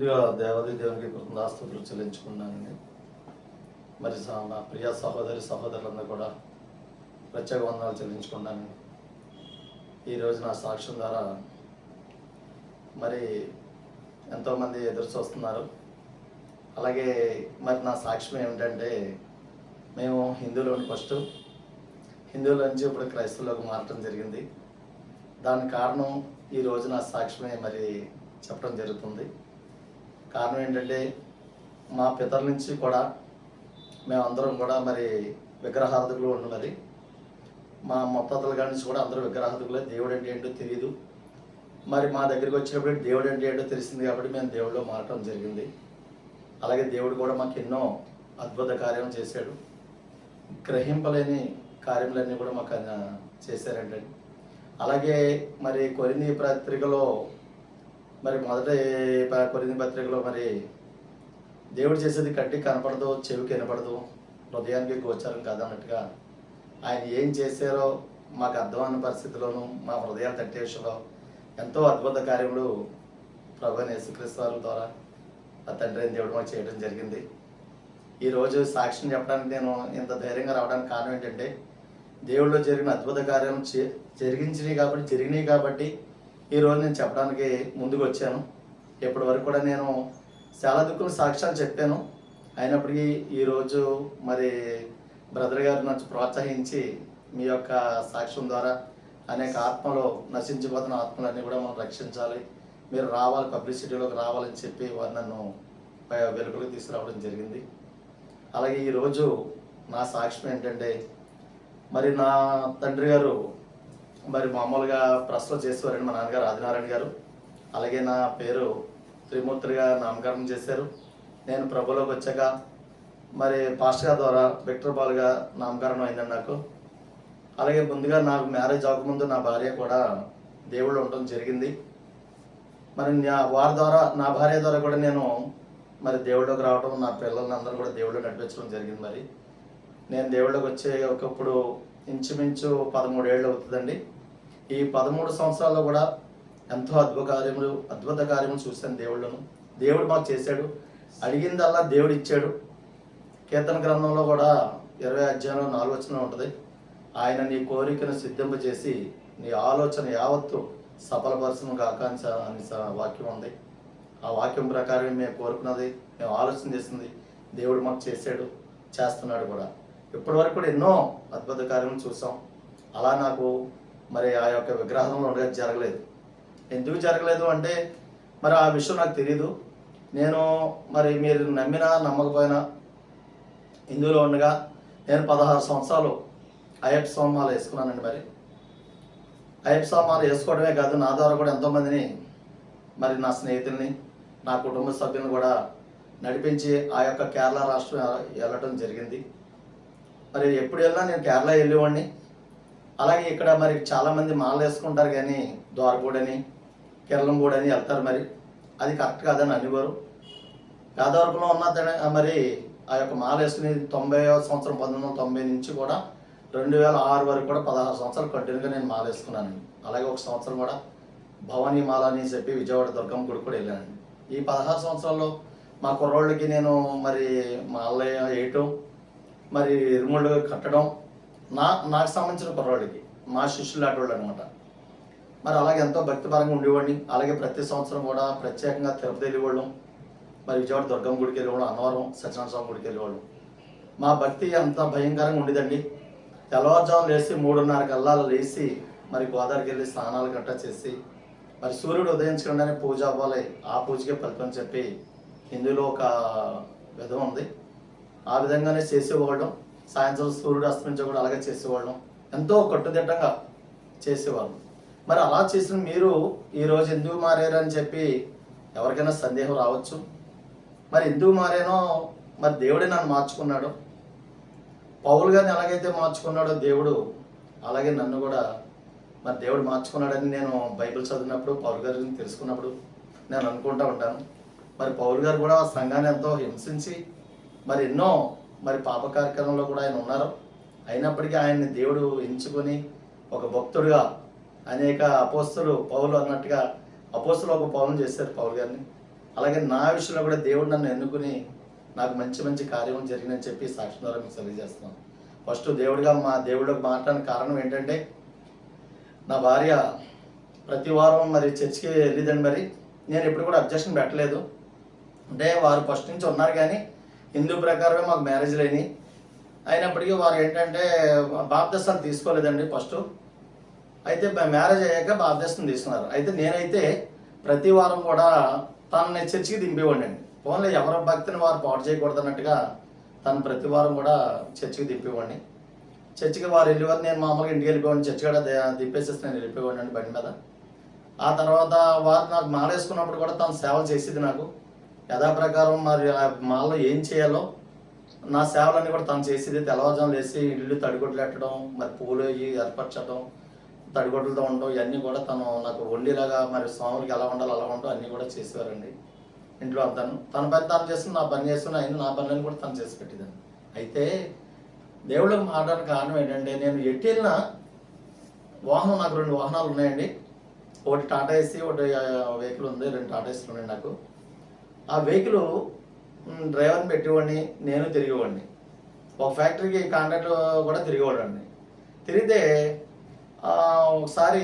ముందుగా దేవాది దేవునికి కృతజ్ఞాస్తుతులు చెల్లించుకున్నానండి. మరి నా ప్రియ సహోదరి సహోదరులందరూ కూడా ప్రత్యేక వందనాలు చెల్లించుకున్నానండి. ఈరోజు నా సాక్ష్యం ద్వారా మరి ఎంతోమంది ఎదురు చూస్తున్నారు. అలాగే మరి నా సాక్ష్యం ఏమిటంటే మేము హిందువులోని ఫస్ట్ హిందువుల నుంచి ఇప్పుడు క్రైస్తవులకు మారటం జరిగింది. దాని కారణం ఈ రోజు నా సాక్ష్యమే మరి చెప్పడం జరుగుతుంది. కారణం ఏంటంటే మా పితరుల నుంచి కూడా మేమందరం కూడా మరి విగ్రహార్థకులు ఉన్నది మరి మా మొత్తతల కాడి నుంచి కూడా అందరూ విగ్రహార్థకులే దేవుడు అంటే ఏంటో తెలియదు మరి మా దగ్గరికి వచ్చినప్పుడు దేవుడు అంటే ఏంటో తెలిసింది కాబట్టి మేము దేవుడిలో మారటం జరిగింది. అలాగే దేవుడు కూడా మాకు ఎన్నో అద్భుత కార్యం చేశాడు. గ్రహింపలేని కార్యములన్నీ కూడా మాకు ఆయన చేశారంటే. అలాగే మరి కొరిని పత్రికలో మరి మొదట కొరింది పత్రికలో మరి దేవుడు చేసేది కంటికి కనపడదు చెవికి వినపడదు హృదయానికి గోచారం కాదన్నట్టుగా ఆయన ఏం చేశారో మాకు అర్థమైన పరిస్థితిలోనూ మా హృదయాలు తట్టే విషయంలో ఎంతో అద్భుత కార్యములు ప్రభు యేసుక్రీస్తు ద్వారా ఆ తండ్రి దేవుడు మాకు చేయడం జరిగింది. ఈరోజు సాక్ష్యం చెప్పడానికి నేను ఇంత ధైర్యంగా రావడానికి కారణం ఏంటంటే దేవుడిలో జరిగిన అద్భుత కార్యం జరిగించినవి కాబట్టి జరిగినాయి కాబట్టి ఈరోజు నేను చెప్పడానికి ముందుకు వచ్చాను. ఇప్పటి వరకు కూడా నేను చాలా దుఃఖం సాక్ష్యాలు చెప్పాను. అయినప్పటికీ ఈరోజు మరి బ్రదర్ గారు నన్ను ప్రోత్సహించి మీ యొక్క సాక్ష్యం ద్వారా అనేక ఆత్మలు నశించిపోతున్న ఆత్మలన్నీ కూడా మనం రక్షించాలి. మీరు రావాలి పబ్లిసిటీలోకి రావాలని చెప్పి వారు నన్ను ప- వెలుగులోకి తీసుకురావడం జరిగింది. అలాగే ఈరోజు నా సాక్ష్యం ఏంటంటే మరి నా తండ్రి గారు మరి మామూలుగా ప్రశ్నలు చేసేవారండి మా నాన్నగారు ఆదినారాయణ గారు. అలాగే నా పేరు త్రిమూర్తిగా నామకరణం చేశారు. నేను ప్రభులోకి వచ్చాక మరి పాస్టర్ గారి ద్వారా విక్టర్ బాల్గా నామకరణం అయిందండి నాకు. అలాగే ముందుగా నాకు మ్యారేజ్ అవ్వకముందు నా భార్య కూడా దేవుళ్ళు ఉండటం జరిగింది. మరి నా- వారి ద్వారా నా భార్య ద్వారా కూడా నేను మరి దేవుళ్ళకి రావడం నా పిల్లలందరూ కూడా దేవుళ్ళు నడిపించడం జరిగింది మరి. నేను దేవుళ్ళకి వచ్చే ఒకప్పుడు ఇంచుమించు పదమూడు ఏళ్ళు అవుతుందండి. ఈ పదమూడు సంవత్సరాల్లో కూడా ఎంతో అద్భుత కార్యములు అద్భుత కార్యములు చూశాను దేవుళ్ళను. దేవుడు మాకు చేశాడు. అడిగిందల్లా దేవుడు ఇచ్చాడు. కీర్తన గ్రంథంలో కూడా ఇరవై అధ్యాయంలో నాలుగు వచ్చిన ఉంటుంది. ఆయన నీ కోరికను సిద్ధింప చేసి నీ ఆలోచన యావత్తు సఫలపరచను ఆకాంక్ష అని వాక్యం ఉంది. ఆ వాక్యం ప్రకారం మేము కోరుకున్నది మేము ఆలోచన చేసింది దేవుడు మాకు చేశాడు చేస్తున్నాడు కూడా. ఇప్పటివరకు కూడా ఎన్నో అద్భుత కార్యములు చూసాం అలా నాకు మరి ఆ యొక్క విగ్రహంలో ఉండగా జరగలేదు. ఎందుకు జరగలేదు అంటే మరి ఆ విషయం నాకు తెలియదు నేను మరి మీరు నమ్మినా నమ్మకపోయినా హిందువులో ఉండగా నేను పదహారు సంవత్సరాలు అయ్యప్ప స్వామాలు వేసుకున్నానండి మరి. అయ్యప్ప స్వామాలు వేసుకోవడమే కాదు నా ద్వారా కూడా ఎంతోమందిని మరి నా స్నేహితుల్ని నా కుటుంబ సభ్యులను కూడా నడిపించి ఆ యొక్క కేరళ రాష్ట్రం వెళ్ళటం జరిగింది. మరి ఎప్పుడు వెళ్ళినా నేను కేరళ వెళ్ళేవాడిని. అలాగే ఇక్కడ మరి చాలామంది మాలలు వేసుకుంటారు కానీ ద్వారపూడని కిరళంపూడని వెళ్తారు మరి. అది కరెక్ట్ కాదని అనేవారు పేదవర్గంలో ఉన్న మరి ఆ యొక్క మాల వేసుకుని తొంభై సంవత్సరం పంతొమ్మిది వందల తొంభై నుంచి కూడా రెండు వేల ఆరు వరకు కూడా పదహారు సంవత్సరాలు కంటిన్యూగా నేను మాల వేసుకున్నానండి అలాగే ఒక సంవత్సరం కూడా భవానీ మాల అని చెప్పి విజయవాడ దుర్గం గుడి కూడా వెళ్ళానండి ఈ పదహారు సంవత్సరాల్లో మా కుర్రోళ్ళకి నేను మరి మాల వేయటం మరి ఇరుముళ్ళు కట్టడం నా నాకు సంబంధించిన కుర్రాడికి మా శిష్యులు అటువంటి అనమాట మరి అలాగే ఎంతో భక్తిపరంగా ఉండేవాడిని. అలాగే ప్రతి సంవత్సరం కూడా ప్రత్యేకంగా తిరుపతి వెళ్ళేవాళ్ళం. మరి విజయవాడ దుర్గం గుడికి వెళ్ళేవాళ్ళం అన్నవరం సత్యనారాయణ స్వామి గుడికి వెళ్ళేవాళ్ళం. మా భక్తి అంత భయంకరంగా ఉండేదండి. తెల్లవారుజాము లేచి మూడున్నర కల్లా లేచి మరి గోదావరికి వెళ్ళి స్నానాలు గట్టా చేసి మరి సూర్యుడు ఉదయించకుండానే పూజ అవ్వాలి ఆ పూజకే ఫలితం చెప్పి హిందువులో ఒక విధం ఉంది. ఆ విధంగానే చేసేవాళ్ళం. సాయంత్రం సూర్యుడు అస్తమించే కూడా అలాగే చేసేవాళ్ళం. ఎంతో కట్టుదిట్టంగా చేసేవాళ్ళం. మరి అలా చేసిన మీరు ఈరోజు ఎందుకు మారారని చెప్పి ఎవరికైనా సందేహం రావచ్చు? మరి ఎందుకు మారానో మరి దేవుడే నన్ను మార్చుకున్నాడు. పౌలు గారిని ఎలాగైతే మార్చుకున్నాడో దేవుడు అలాగే నన్ను కూడా మరి దేవుడు మార్చుకున్నాడని నేను బైబిల్ చదివినప్పుడు పౌలు గారిని తెలుసుకున్నప్పుడు నేను అనుకుంటా ఉంటాను. మరి పౌరు గారు కూడా ఆ సంఘాన్ని ఎంతో హింసించి మరి ఎన్నో మరి పాప కార్యక్రమంలో కూడా ఆయన ఉన్నారు. అయినప్పటికీ ఆయన్ని దేవుడు ఎంచుకొని ఒక భక్తుడిగా అనేక అపోస్తులు పౌలు అన్నట్టుగా అపోస్తులు ఒక పౌలను చేశారు పౌలు గారిని. అలాగే నా విషయంలో కూడా దేవుడు నన్ను ఎన్నుకుని నాకు మంచి మంచి కార్యం జరిగిందని చెప్పి సాక్షి ద్వారా మీకు తెలియజేస్తున్నాను. ఫస్ట్ దేవుడిగా మా దేవుడికి మాట్లాడిన కారణం ఏంటంటే నా భార్య ప్రతి వారం మరి చర్చికి వెళ్ళిందండి మరి. నేను ఎప్పుడు కూడా అబ్జెక్షన్ పెట్టలేదు. అంటే వారు ఫస్ట్ నుంచి ఉన్నారు కానీ హిందూ ప్రకారమే మాకు మ్యారేజ్ లేని అయినప్పటికీ వారు ఏంటంటే బాప్దస్థాన్ని తీసుకోలేదండి ఫస్ట్. అయితే మ్యారేజ్ అయ్యాక బాప్దస్తం తీసుకున్నారు. అయితే నేనైతే ప్రతి వారం కూడా తనని చర్చికి దింపేవాడిని అండి. ఫోన్లో ఎవరి భక్తిని వారు పాటు చేయకూడదు అన్నట్టుగా తను ప్రతి వారం కూడా చర్చికి దింపేవాడిని. చర్చికి వారు వెళ్ళేవారు. నేను మామూలుగా ఇంటికి వెళ్ళిపోయాను. చర్చి కూడా దింపేసేసి నేను వెళ్ళిపోయాడు అండి బండి మీద. ఆ తర్వాత వారు నాకు మానేసుకున్నప్పుడు కూడా తను సేవలు చేసేది నాకు. యథాప్రకారం మరి మాలో మాలలో ఏం చేయాలో నా సేవలన్నీ కూడా తను చేసేది తెల్లవారుజాములు వేసి ఇల్లు తడిగొడ్లు పెట్టడం మరి పూలు ఏర్పరచడం తడిగొడ్లతో ఉండడం ఇవన్నీ కూడా తను నాకు వండిలాగా మరి స్వాములకి ఎలా ఉండాలో అలా ఉండడం అన్నీ కూడా చేసేవారండి ఇంట్లో అంతాను తన పని తాను చేస్తున్న నా పని చేస్తున్న అయింది నా పనులను కూడా తను చేసి పెట్టేదాన్ని. అయితే దేవుళ్ళకి మాట్లాడడానికి కారణం ఏంటంటే నేను ఎట్టి వెళ్ళినా వాహనం నాకు రెండు వాహనాలు ఉన్నాయండి. ఒకటి టాటా ఏసీ ఒకటి వెహికల్ ఉంది రెండు టాటా ఏసీలు ఉన్నాయి నాకు. ఆ వెహికల్ డ్రైవర్ని పెట్టేవాడిని నేను తిరిగేవాడిని. ఒక ఫ్యాక్టరీకి కాంట్రాక్ట్ కూడా తిరిగేవాడిని. తిరిగితే ఒకసారి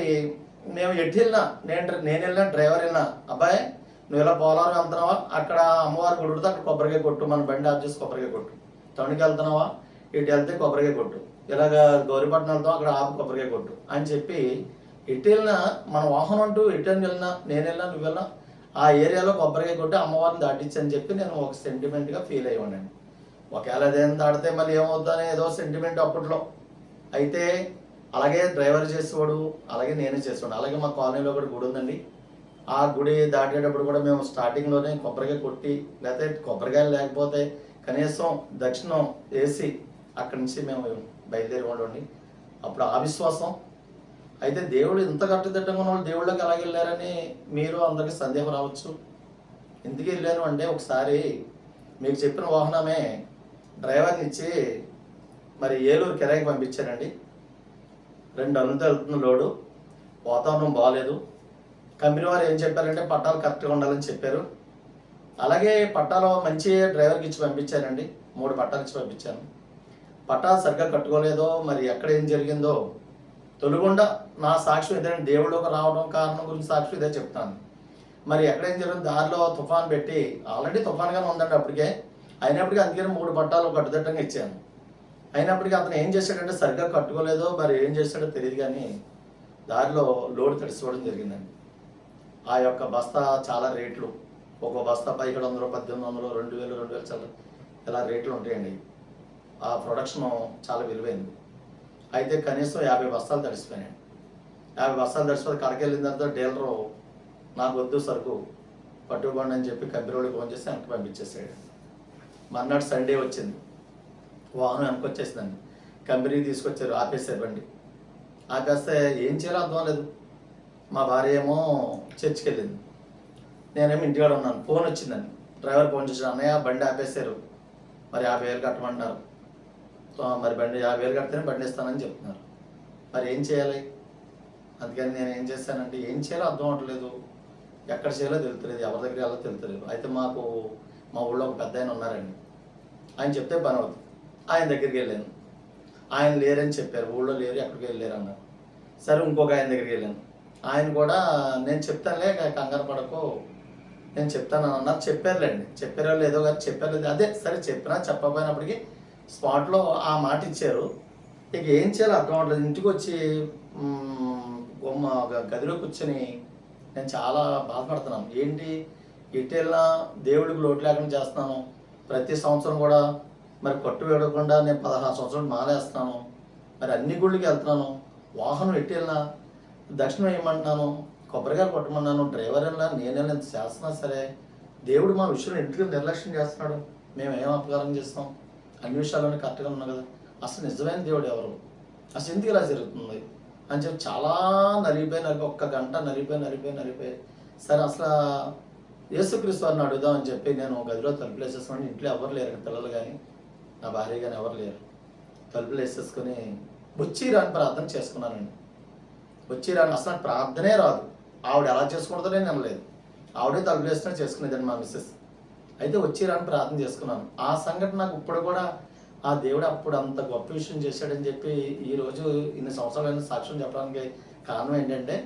మేము ఎట్టి వెళ్ళినా నేను నేను వెళ్ళినా డ్రైవర్ వెళ్ళినా అబ్బాయి నువ్వు ఇలా పోలవరం వెళ్తున్నావా? అక్కడ అమ్మవారి గుడి అక్కడ కొబ్బరికాయ కొట్టు మన బండి ఆఫ్ చేసి కొబ్బరికాయ కొట్టు. టౌన్కి వెళ్తున్నావా? ఇటు వెళ్తే కొబ్బరికాయ కొట్టు. ఇలాగ గౌరీపట్నం వెళ్తాం అక్కడ ఆపు కొబ్బరికాయ కొట్టు. అని చెప్పి ఎటు వెళ్ళినా మన వాహనం అంటూ ఎటు వెళ్ళినా నేను వెళ్ళినా నువ్వు వెళ్ళినా ఆ ఏరియాలో కొబ్బరికాయ కొట్టి అమ్మవారిని దాటించని చెప్పి నేను ఒక సెంటిమెంట్గా ఫీల్ అయ్యి అయ్యానండి ఒకవేళ అదేం దాటితే మళ్ళీ ఏమవుతుందని ఏదో సెంటిమెంట్ అప్పట్లో. అయితే అలాగే డ్రైవర్ చేసేవాడు అలాగే నేనే చేసేవాడు అలాగే మా కాలనీలో కూడా గుడి ఉందండి. ఆ గుడి దాటేటప్పుడు కూడా మేము స్టార్టింగ్లోనే కొబ్బరికాయ కొట్టి లేకపోతే కొబ్బరికాయలు లేకపోతే కనీసం దక్షిణం వేసి అక్కడి నుంచి మేము బయలుదేరి ఉండండి అప్పుడు ఆ విశ్వాసం అయితే దేవుడు ఇంత కట్టుదిట్టంగా ఉన్న వాళ్ళు దేవుళ్ళకి ఎలాగ వెళ్ళారని మీరు అందరికీ సందేహం రావచ్చు. ఎందుకు వెళ్ళాను అంటే ఒకసారి మీకు చెప్పిన వాహనమే డ్రైవర్ని ఇచ్చి మరి ఏలూరు కిరాయికి పంపించారండి. రెండు అన్నులతో వెళ్తున్న లోడు వాతావరణం బాగాలేదు కంపెనీ వారు ఏం చెప్పారంటే పట్టాలు కరెక్ట్గా ఉండాలని చెప్పారు. అలాగే పట్టాలు మంచి డ్రైవర్కి ఇచ్చి పంపించారండి. మూడు పట్టాలు ఇచ్చి పంపించాను పట్టాలు సరిగ్గా కట్టుకోలేదో మరి ఎక్కడ ఏం జరిగిందో తొలుగుండ నా సాక్ష్యం ఇదే దేవుళ్ళకి రావడం కారణం గురించి సాక్ష్యం ఇదే చెప్తాను. మరి ఎక్కడ ఏం దారిలో తుఫాన్ పెట్టి ఆల్రెడీ తుఫాన్గానే ఉందండి అప్పటికే. అయినప్పటికీ అందుకని మూడు పట్టాలు కట్టుదిట్టంగా ఇచ్చాను. అయినప్పటికీ అతను ఏం చేశాడంటే సరిగ్గా కట్టుకోలేదో మరి ఏం చేశాడో తెలియదు కానీ దారిలో లోడ్ తడిసిపోవడం జరిగిందండి. ఆ యొక్క బస్తా చాలా రేట్లు. ఒక బస్తా పైకి వందలు పద్దెనిమిది వందలు రెండు వేలు రెండు వేలు చాలా ఇలా రేట్లు ఉంటాయండి. ఆ ప్రొడక్షన్ చాలా విలువైంది. అయితే కనీసం యాభై బస్తాలు తడిసిపోయాయి యాభై బస్తాలు తడిసిపోతే కడకెళ్ళిన తర్వాత డీలరు నాకు వద్దు సరుకు పట్టుకోండి అని చెప్పి కంపెనీ ఫోన్ చేసి వెనక్కి పంపించేసాడు. మర్నాడు సండే వచ్చింది. వాహనం వెనక్కి వచ్చేసిందండి. కంపెనీకి తీసుకొచ్చారు ఆపేసారు బండి. ఆపేస్తే ఏం చేయాలో అర్థం లేదు మా భార్య ఏమో చర్చికి వెళ్ళింది నేనేమో ఇంటికాడ ఉన్నాను. ఫోన్ వచ్చిందండి. డ్రైవర్ ఫోన్ చేసి అన్నయ్య బండి ఆపేశారు. మరి యాభై వేలు కట్టమంటున్నారు. మరి బండి యాభై వేలు కడితేనే బండి ఇస్తానని చెప్తున్నారు. మరి ఏం చేయాలి? అందుకని నేను ఏం చేశానంటే ఏం చేయాలో అర్థం అవ్వట్లేదు ఎక్కడ చేయాలో తెలుస్తలేదు ఎవరి దగ్గర వెళ్ళాలో తెలుస్తలేదు అయితే మాకు మా ఊళ్ళో ఒక పెద్ద ఆయన ఉన్నారండి. ఆయన చెప్తే పని అవుతుంది. ఆయన దగ్గరికి వెళ్ళాను. ఆయన లేరని చెప్పారు. ఊళ్ళో లేరు ఎక్కడికి వెళ్ళారు అన్నారు. సరే ఇంకొక ఆయన దగ్గరికి వెళ్ళాను. ఆయన కూడా నేను చెప్తానులే కంగారు పడకు. నేను చెప్తాను అన్నారు. చెప్పారులేండి. చెప్పారో లేదో కానీ చెప్పారు అదే సరే చెప్పినా చెప్పకపోయినప్పటికీ స్పాట్లో ఆ మాట ఇచ్చారు. ఇక ఏం చేయాలో అర్థం అవ్వట్లేదు. ఇంటికి వచ్చి బొమ్మ ఒక గదిలో కూర్చొని నేను చాలా బాధపడుతున్నాను ఏంటి? ఎటు దేవుడికి లోటు లేకుండా చేస్తున్నాను. ప్రతి సంవత్సరం కూడా మరి పట్టు వేడకుండా నేను పదహారు సంవత్సరాలు మానేస్తున్నాను. మరి అన్ని గుళ్ళకి వెళ్తున్నాను. వాహనం ఎటు దక్షిణం వేయమంటున్నాను కొబ్బరికాయలు కొట్టమన్నాను. డ్రైవర్ వెళ్ళినా నేను వెళ్ళినా ఎంత చేస్తున్నా సరే దేవుడు మా విషయంలో ఇంటికి నిర్లక్ష్యం చేస్తున్నాడు. మేము ఏం అపకారం చేస్తాం? అన్ని విషయాల్లోనే కరెక్ట్గా ఉన్నాం కదా? అసలు నిజమైన దేవుడు ఎవరు? అసలు ఎందుకు ఇలా జరుగుతుంది? అని చెప్పి చాలా నలిగిపోయి నలిపి ఒక్క గంట నలిగిపోయి నలిగిపోయి నలిగిపోయి సరే అసలు యేసుక్రీస్తు వారిని అడుగుదామని చెప్పి నేను గదిలో తలుపులు వేసేసుకుని ఇంట్లో ఎవరు లేరు పిల్లలు కానీ నా భార్య కానీ ఎవరు లేరు. తలుపులు వేసేసుకుని వచ్చిరాని ప్రార్థన చేసుకున్నానండి వచ్చిరాని అసలు నాకు ప్రార్థనే రాదు. ఆవిడ ఎలా చేసుకుంటుందో నేను నమ్మలేదు ఆవిడే తలుపులు వేసుకుని చేసుకునేదండి మా మిస్సెస్. అయితే వచ్చిరాని ప్రార్థన చేసుకున్నాను. ఆ సంఘటన నాకు ఇప్పుడు కూడా ఆ దేవుడు అప్పుడు అంత గొప్ప విషయం చేశాడని చెప్పి ఈ రోజు ఇన్ని సంవత్సరాలైన సాక్ష్యం చెప్పడానికి కారణం ఏంటంటే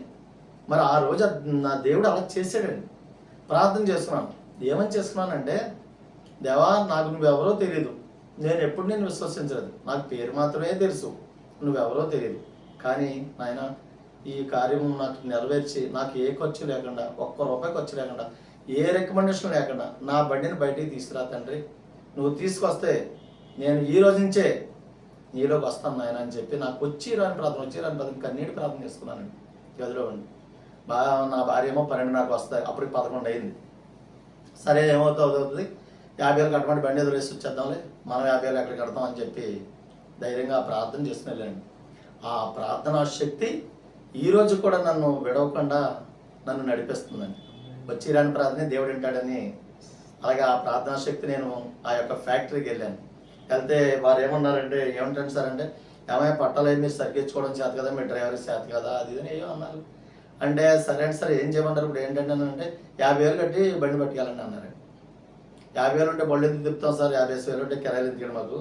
మరి ఆ రోజు నా దేవుడు అలా చేశాడండి. ప్రార్థన చేసుకున్నాను. ఏమని చేసుకున్నానంటే దేవా నాకు నువ్వెవరో తెలియదు నేను ఎప్పుడు నేను విశ్వసించలేదు. నాకు పేరు మాత్రమే తెలుసు. నువ్వెవరో తెలియదు కానీ నాయన ఈ కార్యం నాకు నెరవేర్చి నాకు ఏ ఖర్చు లేకుండా ఒక్క రూపాయి ఖర్చు లేకుండా ఏ రికమెండేషన్ లేకుండా నా బండిని బయటికి తీసుకురా తండ్రి. నువ్వు తీసుకొస్తే నేను ఈ రోజు నుంచే నీలోకి వస్తాను నాయన అని చెప్పి నాకు వచ్చి రాని ప్రార్థన వచ్చి రాని ప్రార్థన కన్నీటి ప్రార్థన చేసుకున్నానండి గదిలో ఉండి. బాగా నా భార్య ఏమో పన్నెండున్నరకు వస్తాయి అప్పటికి పదకొండు అయింది. సరే ఏమవుతుంది యాభై వేలు కట్టమంటే బండి ఎదురు వేసి వచ్చేద్దాంలే మనం యాభై వేలు ఎక్కడ కడతాం అని చెప్పి ధైర్యంగా ప్రార్థన చేసుకుని వెళ్ళండి ఆ ప్రార్థనా శక్తి ఈ కూడా నన్ను విడవకుండా నన్ను నడిపిస్తుందండి. వచ్చి రాని ప్రార్థన దేవుడు వింటాడని అలాగే ఆ ప్రార్థనా శక్తి నేను ఆ యొక్క ఫ్యాక్టరీకి వెళ్ళాను. వెళ్తే వారు ఏమన్నారంటే ఏమంటారు సార్ అంటే ఏమైనా పట్టాలు మీరు సరిగ్గించుకోవడం చేత కదా మీ డ్రైవర్ చేత కదా అది ఇది అని ఏమో అన్నారు. అంటే సరే అండి సార్ ఏం చేయమంటారు? ఇప్పుడు ఏంటంటే అంటే యాభై వేలు కట్టి బండి పట్టుకెళ్ళండి అన్నారు యాభై వేలు ఉంటే బళ్ళు ఎందుకు తిప్పుతాం సార్? యాభై వేలు ఉంటే కిరాయిలు ఎందుకు మాకు?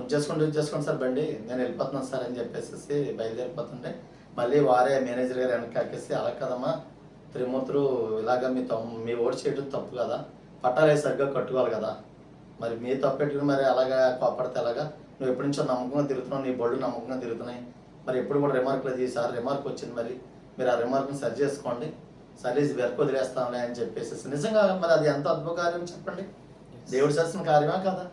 ఉంచేసుకోండి ఉంచేసుకోండి సార్ బండి నేను వెళ్ళిపోతున్నాను సార్ అని చెప్పేసి బయలుదేరిపోతుంటే మళ్ళీ వారే మేనేజర్ గారు వెనక్కి అక్కేసి అలా కదమ్మా త్రిమూర్తులు ఇలాగ మీ తమ్ మీ ఓడి చేయడం తప్పు కదా? పట్టాలు సరిగ్గా కట్టుకోవాలి కదా? మరి మీ తప్పు పెట్టుకుని మరి అలాగా కోపడితే ఎలాగా? నువ్వు ఎప్పటి నుంచో నమ్మకంగా తిరుగుతున్నావు నీ బళ్ళు నమ్మకంగా తిరుగుతున్నాయి. మరి ఎప్పుడు కూడా రిమార్క్ లేదు ఈసారి రిమార్క్ వచ్చింది మరి. మీరు ఆ రిమార్క్ని సరి చేసుకోండి. సర్వీస్ వెనక్కి వదిలేస్తాంలే అని చెప్పేసి. నిజంగా మరి అది ఎంత అద్భుత కార్యం చెప్పండి? దేవుడు చేసిన కార్యమా కదా?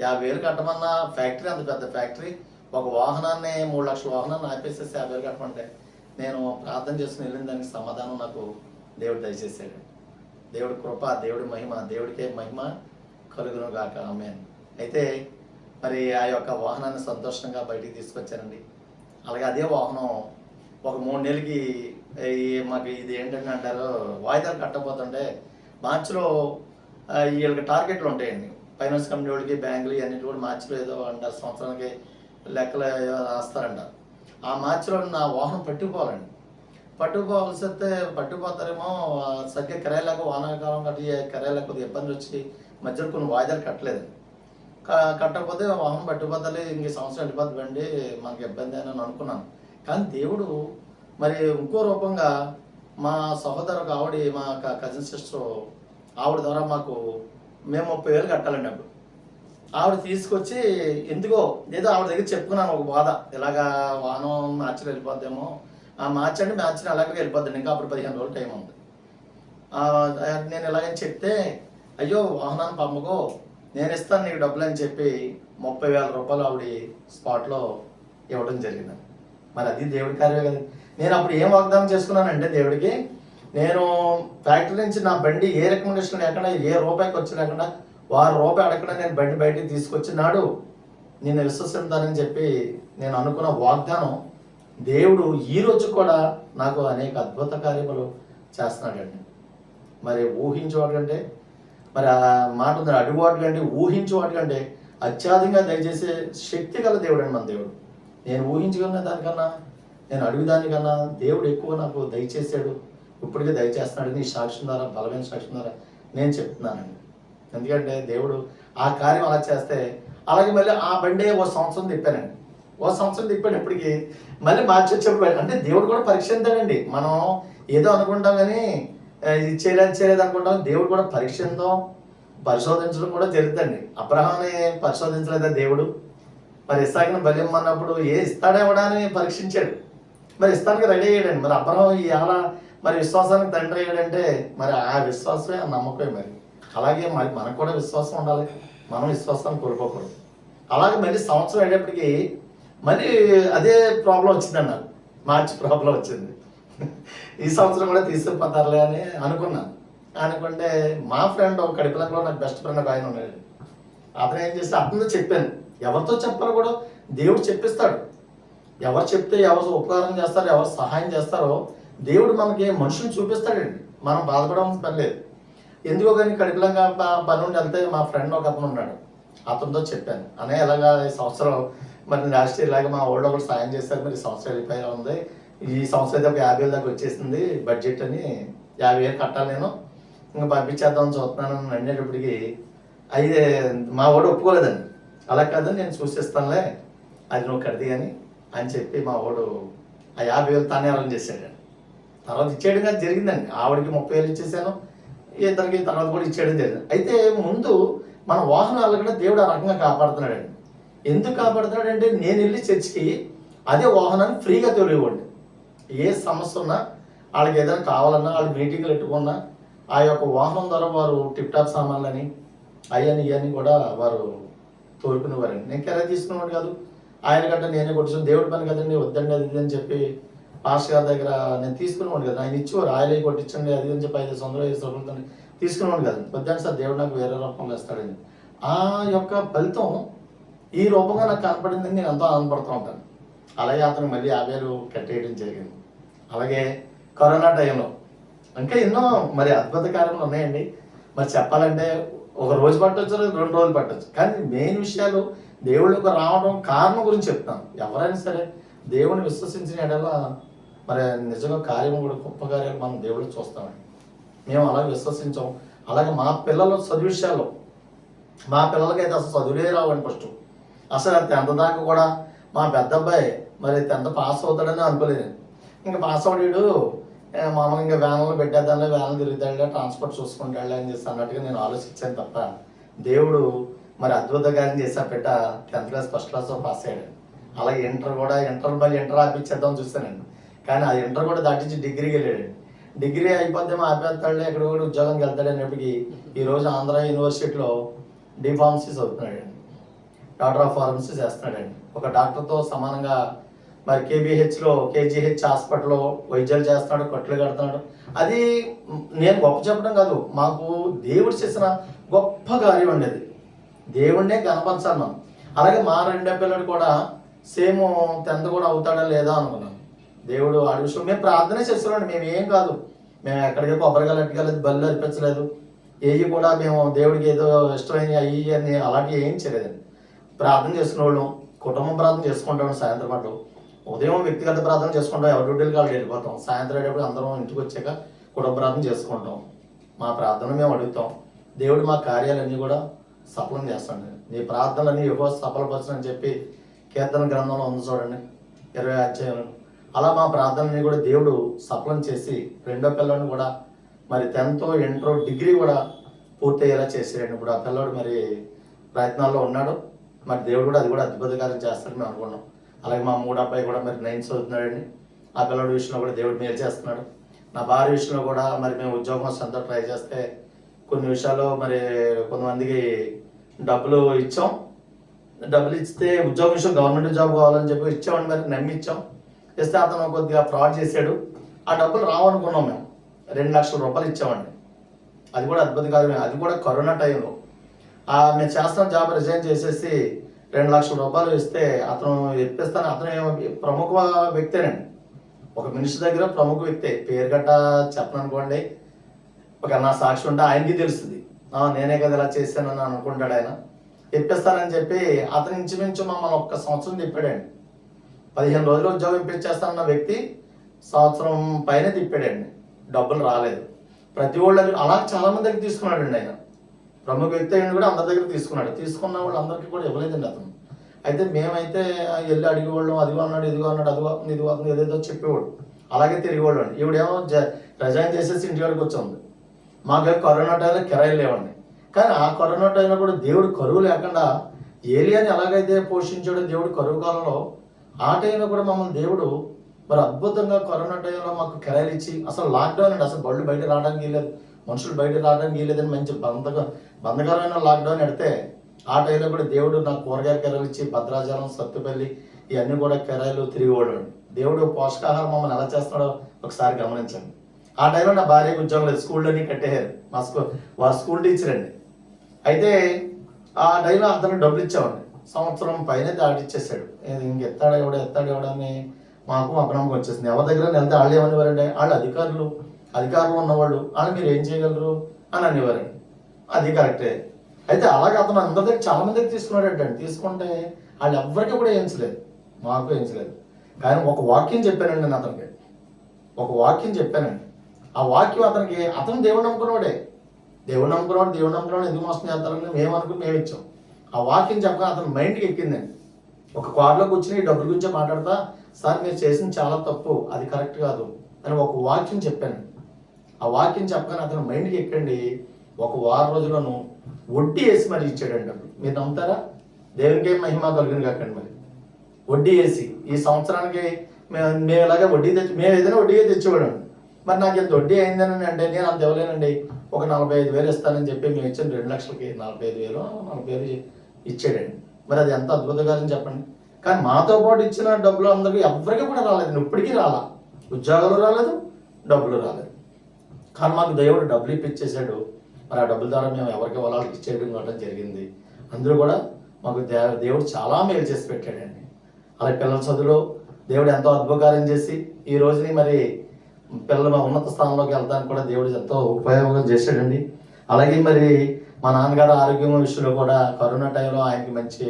యాభై వేలు కట్టమన్న ఫ్యాక్టరీ అంత పెద్ద ఫ్యాక్టరీ ఒక వాహనాన్ని మూడు లక్షల వాహనాన్ని ఆపేసేసి యాభై వేలు కట్టమంటే నేను ప్రార్థన చేసుకుని వెళ్ళిన దానికి సమాధానం నాకు దేవుడు దయచేసాడు దేవుడి కృప దేవుడి మహిమ దేవుడికే మహిమ కలుగును గాక. ఆమె అయితే మరి ఆ యొక్క వాహనాన్ని సంతోషంగా బయటికి తీసుకొచ్చానండి. అలాగే అదే వాహనం ఒక మూడు నెలలకి మాకు ఇది ఏంటంటే అంటారు వాయిదాలు కట్టకపోతుంటే మార్చిలో వీళ్ళకి టార్గెట్లు ఉంటాయండి. ఫైనాన్స్ కంపెనీ వాళ్ళకి బ్యాంకులు ఇవన్నీ కూడా మార్చిలో ఏదో అంటారు సంవత్సరానికి లెక్కలు ఏదో రాస్తారంట. ఆ మార్చిలో నా వాహనం పట్టుకుపోవాలండి. పట్టుకుపోవాల్సి వస్తే పట్టుకుపోతారేమో సరిగ్గా కిరాయిలకు వానాకాలం కట్టి కిరాయిలకు కొద్దిగా ఇబ్బంది వచ్చి మధ్యలో కొన్ని వాయిదాలు కట్టలేదు కట్టకపోతే వాహనం పట్టుకుపోతాలి ఇంక ఈ సంవత్సరం వెళ్ళిపోద్ది బండి మనకి ఇబ్బంది అని అనుకున్నాను. కానీ దేవుడు మరి ఇంకో రూపంగా మా సహోదరు ఒక ఆవిడ మా కజిన్ సిస్టర్ ఆవిడ ద్వారా మాకు మేము ముప్పై వేలు కట్టాలండి అప్పుడు. ఆవిడ తీసుకొచ్చి ఎందుకో ఏదో ఆవిడ దగ్గర చెప్పుకున్నాను ఒక బాధ. ఇలాగా వాహనం మార్చిలో వెళ్ళిపోద్దేమో. ఆ మార్చి అంటే మార్చిని అలాగే వెళ్ళిపోద్దండి. ఇంకా అప్పుడు పదిహేను రోజులు టైం ఉంది. నేను ఇలాగని చెప్తే అయ్యో వాహనాన్ని పంపకో. నేను ఇస్తాను నీకు డబ్బులు అని చెప్పి ముప్పై వేల రూపాయలు ఆవిడ స్పాట్లో ఇవ్వడం జరిగింది. మరి అది దేవుడి కార్యమే కదా నేను అప్పుడు ఏం వాగ్దానం చేసుకున్నానంటే దేవుడికి నేను ఫ్యాక్టరీ నుంచి నా బండి ఏ రికమెండేషన్ లేకుండా ఏ రూపాయికి వచ్చి లేకుండా వారు రూపాయి అడగకుండా నేను బండి బయటికి తీసుకొచ్చినాడు. నేను విశ్వసిస్తానని చెప్పి నేను అనుకున్న వాగ్దానం దేవుడు ఈ రోజు కూడా నాకు అనేక అద్భుత కార్యములు చేస్తున్నాడండి. మరి ఊహించే వాటికంటే మరి ఆ మాట ఉంది అడుగు వాటికంటే ఊహించే వాటికంటే అత్యాధికంగా దయచేసే శక్తి గల దేవుడు అండి మన దేవుడు. నేను ఊహించుకున్న దానికన్నా నేను అడుగు దానికన్నా దేవుడు ఎక్కువ నాకు దయచేసాడు ఇప్పటికే దయచేస్తున్నాడని నీ సాక్ష్యం ద్వారా బలమైన సాక్ష్యం ద్వారా నేను చెప్తున్నానండి. ఎందుకంటే దేవుడు ఆ కార్యం అలా చేస్తే అలాగే మళ్ళీ ఆ బండే ఓ సంవత్సరం తిప్పానండి. ఓ సంవత్సరం తిప్పేటప్పటికి మళ్ళీ మార్చి వచ్చేప్పుడు అంటే దేవుడు కూడా పరీక్షించాడండి. మనం ఏదో అనుకుంటాం కానీ ఇది చేయలేదు చేయలేదు అనుకుంటాం దేవుడు కూడా పరీక్షించడం పరిశోధించడం కూడా జరుగుతుంది అబ్రహాన్ని పరిశోధించలేదా దేవుడు? మరి ఇస్తాకని బల్యం అన్నప్పుడు ఏ ఇస్తాడేవడాని పరీక్షించాడు. మరి ఇస్తానికి రెడీ అయ్యాడండి. మరి అబ్రహం ఎలా మరి విశ్వాసానికి తండ్రి అయ్యాడంటే మరి ఆ విశ్వాసమే ఆ నమ్మకమే మరి. అలాగే మరి మనకు కూడా విశ్వాసం ఉండాలి. మనం విశ్వాసాన్ని కోల్పోకూడదు. అలాగే మళ్ళీ సంవత్సరం అయ్యేటప్పటికి మళ్ళీ అదే ప్రాబ్లం వచ్చిందండి మార్చి ప్రాబ్లం వచ్చింది. ఈ సంవత్సరం కూడా తీసుకుపోతారులే అని అనుకున్నాను. అనుకుంటే మా ఫ్రెండ్ ఒక కడిపిలంలో నాకు బెస్ట్ ఫ్రెండ్ ఒక ఆయన ఉన్నాడు. అతను ఏం చేస్తే అతనితో చెప్పాను. ఎవరితో చెప్పాలో కూడా దేవుడు చెప్పిస్తాడు. ఎవరు చెప్తే ఎవరు ఉపకారం చేస్తారో ఎవరు సహాయం చేస్తారో దేవుడు మనకి మనుషుని చూపిస్తాడండి. మనం బాధపడడం పని లేదు. ఎందుకో కానీ కడిపిలంగా పని ఉండి వెళ్తే మా ఫ్రెండ్ ఒక అతను ఉన్నాడు. అతనితో చెప్పాను. అనే ఎలాగా ఈ సంవత్సరం మరి లాస్ట్ ఇయర్ ఇలాగ మా ఓల్డ్ ఒకటి సాయం చేస్తారు మరి సంవత్సరం వెళ్ళిపోయినా ఉంది. ఈ సంవత్సరం అయితే ఒక యాభై వేల దాకా వచ్చేసింది బడ్జెట్ అని. యాభై వేలు కట్టాలి నేను. ఇంకా పంపించేద్దాం చూస్తున్నాను అనేటప్పటికి అయితే మా వాడు ఒప్పుకోలేదండి. అలా కాదని నేను చూసిస్తానులే అది నువ్వు కడిది కానీ అని చెప్పి మా వాడు ఆ యాభై వేలు తానే అరేంజ్ చేశాడు తర్వాత ఇచ్చేయడం కానీ జరిగిందండి. ఆవిడకి ముప్పై వేలు ఇచ్చేసాను. ఇతనికి తర్వాత కూడా ఇచ్చేయడం జరిగింది. అయితే ముందు మన వాహనాలు కూడా దేవుడు ఆ రకంగా కాపాడుతున్నాడండి. ఎందుకు కాపాడుతున్నాడంటే నేను వెళ్ళి చర్చికి అదే వాహనాన్ని ఫ్రీగా తెలియవండి ఏ సమస్య ఉన్నా వాళ్ళకి ఏదైనా కావాలన్నా వాళ్ళు మీటింగ్లు పెట్టుకున్నా ఆ యొక్క వాహనం ద్వారా వారు టిప్ టాప్ సామాన్లని అయ్యని ఇవన్నీ కూడా వారు తోడుకునేవారండి నేను కెరీర్ తీసుకునేవాడు కాదు. ఆయన గట్ట నేనే కొట్టుకుని దేవుడి పని కదండి వద్దండి అది ఇది అని చెప్పి పాస్ గారి దగ్గర నేను తీసుకునేవాడు కదా. ఆయన ఇచ్చేవారు. రాయలే కొట్టించండి అది అని చెప్పి ఐదు వందలు ఐదు వందలు తీసుకునేవాడు కదా. పొద్దున సార్ దేవుడు నాకు వేరే రూపంలో ఇస్తాడని ఆ యొక్క ఫలితం ఈ రూపంగా నాకు కనపడిందని నేను ఎంతో ఆనందపడుతూ ఉంటాను. అలాగే అతను మళ్ళీ ఆ పేరు కట్టేయడం జరిగింది. అలాగే కరోనా టైంలో. ఇంకా ఎన్నో మరి అద్భుత కార్యములు ఉన్నాయండి. మరి చెప్పాలంటే ఒక రోజు పట్టొచ్చు రెండు రోజులు పట్టొచ్చు. కానీ మెయిన్ విషయాలు దేవుళ్ళకు రావడం కారణం గురించి చెప్తాను. ఎవరైనా సరే దేవుని విశ్వసించిన ఎడల మరి నిజంగా కార్యం కూడా గొప్ప కార్యాలు మనం దేవుడు చూస్తామండి మేము అలా విశ్వసించాం. అలాగే మా పిల్లలు చదువు విషయాల్లో మా పిల్లలకైతే అసలు చదువులే రావండి ఫస్ట్. అసలు టెన్త్ దాకా కూడా మా పెద్ద అబ్బాయి మరి టెన్త్ పాస్ అవుతాడని అనుకోలేదు. ఇంకా పాస్ అవుతాడు మామూలుగా ఇంకా వ్యాన్లో పెట్టేద్దాంలే వ్యాన్లు తిరుగుతాడులే ట్రాన్స్పోర్ట్ చూసుకుంటాడు అని చెప్పి అన్నట్టుగా నేను ఆలోచించాను తప్ప దేవుడు మరి అద్భుత కార్యం చేసా పెట్ట టెన్త్ క్లాస్ ఫస్ట్ క్లాస్లో పాస్ అయ్యాడు. అలాగే ఇంటర్ కూడా ఇంటర్ మళ్ళీ ఇంటర్ ఆపించేద్దాం చూస్తానండి కానీ ఆ ఇంటర్ కూడా దాటించి డిగ్రీకి వెళ్ళాడు డిగ్రీ అయిపోతే ఆపేస్తాడులే ఎక్కడ కూడా ఉద్యోగంకి వెళ్తాడు అనేప్పటికీ ఈ రోజు ఆంధ్ర యూనివర్సిటీలో డిఫార్మసీ చదువుతున్నాడండి. డాక్టర్ ఆఫ్ ఫార్మసీ చేస్తున్నాడండి. ఒక డాక్టర్తో సమానంగా మరి కేబిహెచ్లో కేజీహెచ్ హాస్పిటల్లో వైద్యాలు చేస్తున్నాడు కట్లు కడుతున్నాడు. అది నేను గొప్ప చెప్పడం కాదు మాకు దేవుడు చేసిన గొప్ప కార్యం అండి అది. దేవుడినే కనపరచాలి మనం. అలాగే మా రెండో పిల్లడు కూడా సేమ్ టెన్త్ కూడా అవుతాడా లేదా అనుకున్నాను. దేవుడు వాడి విషయం మేము ప్రార్థన చేస్తున్నాం మేము ఏం కాదు. మేము ఎక్కడికి కొబ్బరికాయలు అట్టుకెళ్ళలేదు బళ్ళు అర్పించలేదు. ఏవి కూడా మేము దేవుడికి ఏదో ఇష్టమైన అయ్యి అని అలాంటివి ఏం చేయలేదండి. ప్రార్థన చేసుకునే వాళ్ళం కుటుంబం ప్రార్థన చేసుకుంటాం సాయంత్రం పాటు. ఉదయం వ్యక్తిగత ప్రార్థన చేసుకుంటాం ఎవరి డ్యూటీలు కాళ్ళు వెళ్ళిపోతాం. సాయంత్రం అయ్యేటప్పుడు అందరం ఇంటికి వచ్చాక కుటుంబ ప్రార్థన చేసుకుంటాం. మా ప్రార్థన మేము అడుగుతాం. దేవుడు మా కార్యాలన్నీ కూడా సఫలం చేస్తాడు. నీ ప్రార్థనలన్నీ ఎక్కువ సఫలపరచని చెప్పి కీర్తన గ్రంథంలో ఉంది చూడండి. ఇరవై అధ్యాయంలో. అలా మా ప్రార్థనని కూడా దేవుడు సఫలం చేసి రెండో పిల్లని కూడా మరి టెన్త్ ఇంటర్ డిగ్రీ కూడా పూర్తయ్యేలా చేసాడండి ఇప్పుడు ఆ పిల్లడు మరి ప్రయత్నాల్లో ఉన్నాడు. మరి దేవుడు కూడా అది కూడా అద్భుతకారం చేస్తాడని మేము అనుకున్నాం. అలాగే మా మూడు అబ్బాయి కూడా మరి నైన్త్ చదువుతున్నాడండి. ఆ పిల్లడి విషయంలో కూడా దేవుడు మేలు చేస్తున్నాడు. నా భార్య విషయంలో కూడా మరి మేము ఉద్యోగం వస్తుందో ట్రై చేస్తే కొన్ని విషయాల్లో మరి కొంతమందికి డబ్బులు ఇచ్చాం. డబ్బులు ఇస్తే ఉద్యోగం విషయం గవర్నమెంట్ జాబ్ కావాలని చెప్పి ఇచ్చామని మరి నమ్మి ఇచ్చాం. ఇస్తే అతను కొద్దిగా ఫ్రాడ్ చేశాడు. ఆ డబ్బులు రావనుకున్నాం మేము. రెండు లక్షల రూపాయలు ఇచ్చామండి. అది కూడా అద్భుత కాదు అది కూడా కరోనా టైంలో. మేము చేస్తున్న జాబ్ రిజైన్ చేసేసి రెండు లక్షల రూపాయలు ఇస్తే అతను ఇప్పిస్తాను. అతను ఏమో- ప్రముఖ వ్యక్తేనండి. ఒక మనిషి దగ్గర ప్రముఖ వ్యక్తే. పేరు గట్ట చెప్పననుకోండి ఒక నా సాక్షి ఉంటే ఆయనకి తెలుస్తుంది. నేనే కదా ఇలా చేశానని అనుకుంటాడు ఆయన. ఇప్పిస్తానని చెప్పి అతను ఇంచుమించు మమ్మల్ని ఒక్క సంవత్సరం తిప్పాడండి. పదిహేను రోజులు ఉద్యోగం ఇప్పించేస్తానన్న వ్యక్తి సంవత్సరం పైన తిప్పాడండి. డబ్బులు రాలేదు. ప్రతి వాళ్ళు అలా చాలా మంది దగ్గర తీసుకున్నాడండి ఆయన. ప్రముఖ వ్యక్తి అయిన కూడా అందరి దగ్గర తీసుకున్నాడు. తీసుకున్న వాళ్ళు అందరికీ కూడా ఇవ్వలేదండి అతను. అయితే మేమైతే వెళ్ళి అడిగేవాళ్ళం అదిగో అన్నాడు ఇదిగో అన్నాడు అదిగో అవుతుంది ఇదిగో అవుతుంది ఏదేదో చెప్పేవాడు. అలాగే తిరిగేవాళ్ళు. అండి ఈవిడేమో జ- రిజైన్ చేసేసి ఇంటికాడికి వచ్చింది మాకు కరోనా టైంలో కిరాయిలు లేవండి. కానీ ఆ కరోనా టైంలో కూడా దేవుడు కరువు లేకుండా ఏలియాని ఎలాగైతే పోషించాడో దేవుడు కరువు కాలంలో ఆ టైంలో కూడా మమ్మల్ని దేవుడు మరి అద్భుతంగా కరోనా టైంలో మాకు కిరాయిలు ఇచ్చి అసలు లాక్డౌన్ అండి. అసలు బళ్ళు బయట రావడానికి లేదు మనుషులు బయట రావడానికి లేదని మంచి బంధక బంధకరమైన లాక్డౌన్ పెడితే ఆ టైంలో కూడా దేవుడు నాకు కూరగాయల కిరాయిలు ఇచ్చి భద్రాచలం సత్తుపల్లి ఇవన్నీ కూడా కిరాయిలు తిరిగివాడు దేవుడు పోషకాహారం మమ్మల్ని ఎలా చేస్తాడో ఒకసారి గమనించండి. ఆ టైంలో నా భార్యకు ఉద్యోగం లేదు. స్కూల్లోని కట్టేయారు మా స్కూల్ వారు స్కూల్ టీచర్ అండి. అయితే ఆ టైంలో అతను డబ్బులు ఇచ్చామండి సంవత్సరం పైన దాటిచ్చేసాడు. ఇంక ఎత్తాడు ఎవడ ఎత్తాడు ఎవడని మాకు అపనమ్మకం వచ్చేసింది. ఎవరి దగ్గర వెళ్తే వాళ్ళు ఏమనేవారంటే వాళ్ళు అధికారులు అధికారులు ఉన్నవాళ్ళు వాళ్ళు మీరు ఏం చేయగలరు? అని అనేవారండి. అది కరెక్టే. అయితే అలాగే అతను అందరి దగ్గర చాలా మంది దగ్గర తీసుకున్నాడు అండి. తీసుకుంటే వాళ్ళు ఎవ్వరికి కూడా ఏంచలేదు మాకు ఏంచలేదు కానీ ఒక వాక్యం చెప్పానండి నేను అతనికి. ఒక వాక్యం చెప్పానండి. ఆ వాక్యం అతనికి అతను దేవుడు నమ్ముకున్నాడే దేవుడు నమ్ముకున్నాడు దేవుడు నమ్ముకున్నాడు ఎందుకు మోసం చేస్తారని మేము అనుకుని మేము ఇచ్చాం. ఆ వాక్యం చెప్పగా అతని మైండ్కి ఎక్కిందండి. ఒక కార్లో కూర్చుని డబ్బుల గురించి మాట్లాడతా సార్ మీరు చేసింది చాలా తప్పు అది కరెక్ట్ కాదు అని ఒక వాక్యం చెప్పాను. ఆ వాక్యం చెప్పగానే అతను మైండ్కి ఎక్కండి ఒక వారం రోజులను వడ్డీ వేసి మరి ఇచ్చాడండి డబ్బులు. మీరు నమ్ముతారా? దేవునికి మహిమ కలిగింది కాకండి మరి. వడ్డీ వేసి ఈ సంవత్సరానికి మేము ఇలాగే వడ్డీ తెచ్చి మేము ఏదైనా వడ్డీ తెచ్చేవాడు మరి నాకు ఇంత వడ్డీ అయిందని అంటే నేను అంత ఇవ్వలేనండి. ఒక నలభై ఐదు వేలు ఇస్తానని చెప్పి మేము ఇచ్చిన రెండు లక్షలకి నలభై ఐదు వేలు నలభై వేలు ఇచ్చాడండి. మరి అది ఎంత అద్భుతకారం చెప్పండి. కానీ మాతో పాటు ఇచ్చిన డబ్బులు అందరికీ ఎవరికి కూడా రాలేదు. ఇప్పటికీ రాలా. ఉద్యోగాలు రాలేదు డబ్బులు రాలేదు. కానీ మాకు దేవుడు డబ్బులు ఇప్పించేశాడు మరి ఆ డబ్బుల ద్వారా మేము ఎవరికి వాళ్ళకి ఇచ్చేయడం ఇవ్వడం జరిగింది. అందరూ కూడా మాకు దేవుడు చాలా మేలు చేసి పెట్టాడండి. అలాగే పిల్లల చదువులో దేవుడు ఎంతో అద్భుతకారం చేసి ఈ రోజుని మరి పిల్లలు ఉన్నత స్థానంలోకి వెళ్తానికి కూడా దేవుడు ఎంతో ఉపయోగం చేశాడండి. అలాగే మరి మా నాన్నగారు ఆరోగ్యం విషయంలో కూడా కరోనా టైంలో ఆయనకి మంచి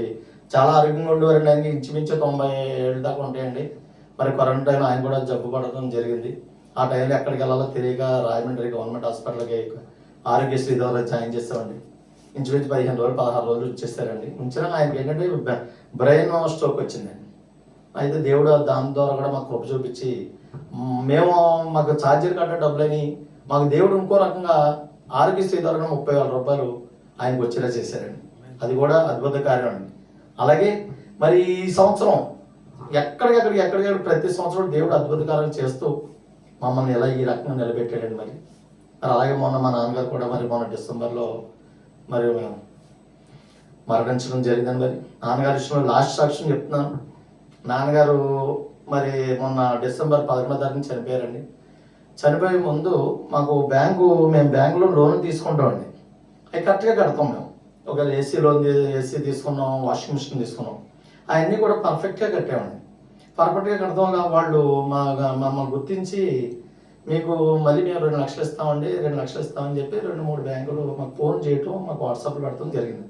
చాలా ఆరోగ్యంగా ఉండేవారండి. ఆయనకి ఇంచుమించు తొంభై ఏళ్ళు దాకా ఉంటాయండి. మరి కరోనా టైంలో ఆయన కూడా జబ్బు పడటం జరిగింది. ఆ టైంలో ఎక్కడికి వెళ్ళాలో తెలియక రాజమండ్రి గవర్నమెంట్ హాస్పిటల్కి ఆరోగ్యశ్రీ ద్వారా జాయిన్ చేస్తామండి. ఇంచుమించు పదిహేను రోజులు పదహారు రోజులు వచ్చేసారండి ఉంచినా ఆయనకి ఏంటంటే బ్రెయిన్ స్ట్రోక్ వచ్చిందండి. అయితే దేవుడు దాని ద్వారా కూడా మాకు కృప చూపించి మేము మాకు ఛార్జర్ కట్టే డబ్బులని మాకు దేవుడు ఇంకో రకంగా ఆరోగ్యశ్రీ ద్వారా ముప్పై వేల రూపాయలు ఆయనకు వచ్చేలా చేశారండి. అది కూడా అద్భుత కార్యం అండి. అలాగే మరి ఈ సంవత్సరం ఎక్కడికెక్కడికి ఎక్కడికెక్కడ ప్రతి సంవత్సరం దేవుడు అద్భుత కార్యాలు చేస్తూ మమ్మల్ని ఎలా ఈ రకంగా నిలబెట్టాడండి మరి. మరి అలాగే మొన్న మా నాన్నగారు కూడా మరి మొన్న డిసెంబర్లో మరి మరణించడం జరిగిందని మరి. నాన్నగారి విషయంలో లాస్ట్ సాక్ష్యం చెప్తున్నాను. నాన్నగారు మరి మొన్న డిసెంబర్ పదకొండో తారీఖున చనిపోయారండి. చనిపోయే ముందు మాకు బ్యాంకు మేము బ్యాంకులో లోన్ తీసుకుంటామండి. అవి కరెక్ట్గా కడతాం మేము. ఒకవేళ ఏసీ లోన్ ఏసీ తీసుకున్నాం వాషింగ్ మిషన్ తీసుకున్నాం. అవన్నీ కూడా పర్ఫెక్ట్గా కట్టామండి పర్ఫెక్ట్గా కడతాం వాళ్ళు మా మమ్మల్ని గుర్తించి మీకు మళ్ళీ మేము రెండు లక్షలు ఇస్తామండి రెండు లక్షలు ఇస్తామని చెప్పి రెండు మూడు బ్యాంకులు మాకు ఫోన్ చేయటం మాకు వాట్సాప్లో పెడతాం జరిగింది.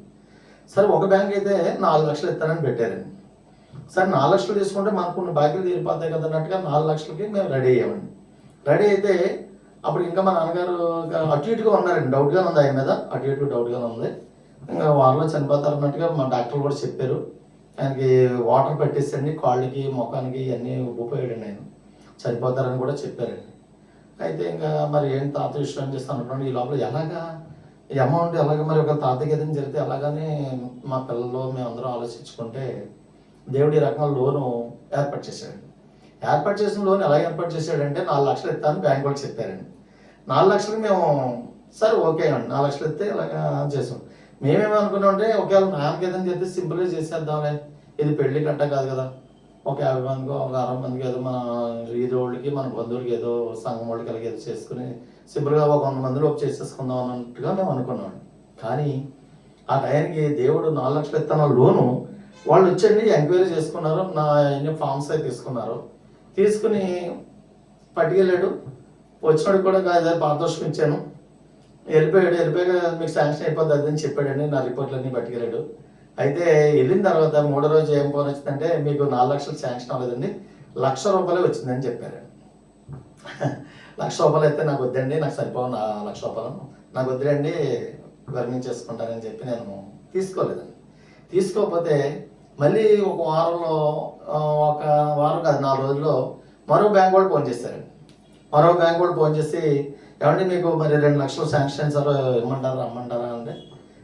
సరే ఒక బ్యాంక్ అయితే నాలుగు లక్షలు ఇస్తానని పెట్టారండి సరే నాలుగు లక్షలు తీసుకుంటే మాకు కొన్ని బాకీలు తీరిపోతాయి కదా అన్నట్టుగా నాలుగు లక్షలకి మేము రెడీ అయ్యామండి. రెడీ అయితే అప్పుడు ఇంకా మా నాన్నగారు ఇంకా అటు ఇటుగా ఉన్నారండి. డౌట్గానే ఉంది ఆయన మీద. అటు ఇటు డౌట్గానే ఉంది. ఇంకా వారంలో చనిపోతారు అన్నట్టుగా మా డాక్టర్ కూడా చెప్పారు. ఆయనకి వాటర్ పెట్టేసండి కాళ్ళకి ముఖానికి ఇవన్నీ ఉబ్బిపోయాడండి ఆయన. చనిపోతారని కూడా చెప్పారండి. అయితే ఇంకా మరి ఏం తాత విషయం చేస్తాను అనుకోండి ఈ లోపల ఎలాగా అమౌంట్ ఎలాగ మరి ఒక తాతకి ఏదైనా జరిగితే ఎలాగని మా పిల్లలు మేమందరం ఆలోచించుకుంటే దేవుడి ఈ రకంగా లోను ఏర్పాటు చేశాడు ఏర్పాటు చేసిన లోన్ ఎలా ఏర్పాటు చేశాడంటే నాలుగు లక్షలు ఇస్తాను బ్యాంక్ వాళ్ళు చెప్పారండి. నాలుగు లక్షలు మేము సరే ఓకే అండి నాలుగు లక్షలు ఇస్తే ఇలాగా చేసాం మేమేమనుకున్నామంటే ఒకవేళ నాన్నకి ఏదైనా చెప్తే సింపుల్గా చేసేద్దాంలే ఇది పెళ్ళి కట్ట కాదు కదా. ఒక యాభై మందికి ఒక అరవై మందికి ఏదో మన ఈదోళ్ళకి మన బంధువులకి ఏదో సంఘం వాళ్ళకి అలాగే ఏదో చేసుకుని సింపుల్గా ఒక వంద మందిలో ఒక చేసేసుకుందాం అన్నట్టుగా మేము అనుకున్నాం కానీ ఆ టైంకి దేవుడు నాలుగు లక్షలు ఇస్తాన లోను వాళ్ళు వచ్చండి ఎంక్వైరీ చేసుకున్నారు నా ఎన్ని ఫామ్స్ అయితే తీసుకున్నారు. తీసుకుని పట్టుకెళ్ళాడు. వచ్చినాడు కూడా అదే పారదర్శకం ఇచ్చాను వెళ్ళిపోయాడు వెళ్ళిపోయాక మీకు శాంక్షన్ అయిపోద్ది అదని చెప్పాడండి నా రిపోర్ట్లన్నీ పట్టుకెళ్ళాడు. అయితే వెళ్ళిన తర్వాత మూడో రోజు ఏం ఫోన్ వచ్చిందంటే మీకు నాలుగు లక్షలు శాంక్షన్ అవ్వలేదండి లక్ష రూపాయలే వచ్చిందని చెప్పారు. లక్ష రూపాయలు అయితే నాకు వద్దండి నాకు సరిపోవు నా లక్ష రూపాయలు. నాకు వద్దులేండి చేసుకుంటానని చెప్పి నేను తీసుకోలేదండి. తీసుకోకపోతే మళ్ళీ ఒక వారంలో ఒక వారం కాదు నాలుగు రోజుల్లో మరో బ్యాంక్ వాళ్ళు ఫోన్ చేశారండి. మరో బ్యాంక్ కూడా ఫోన్ చేసి ఏమంటే మీకు మరి రెండు లక్షలు శాంక్షన్ సార్ ఇమ్మంటారా రమ్మంటారా? అంటే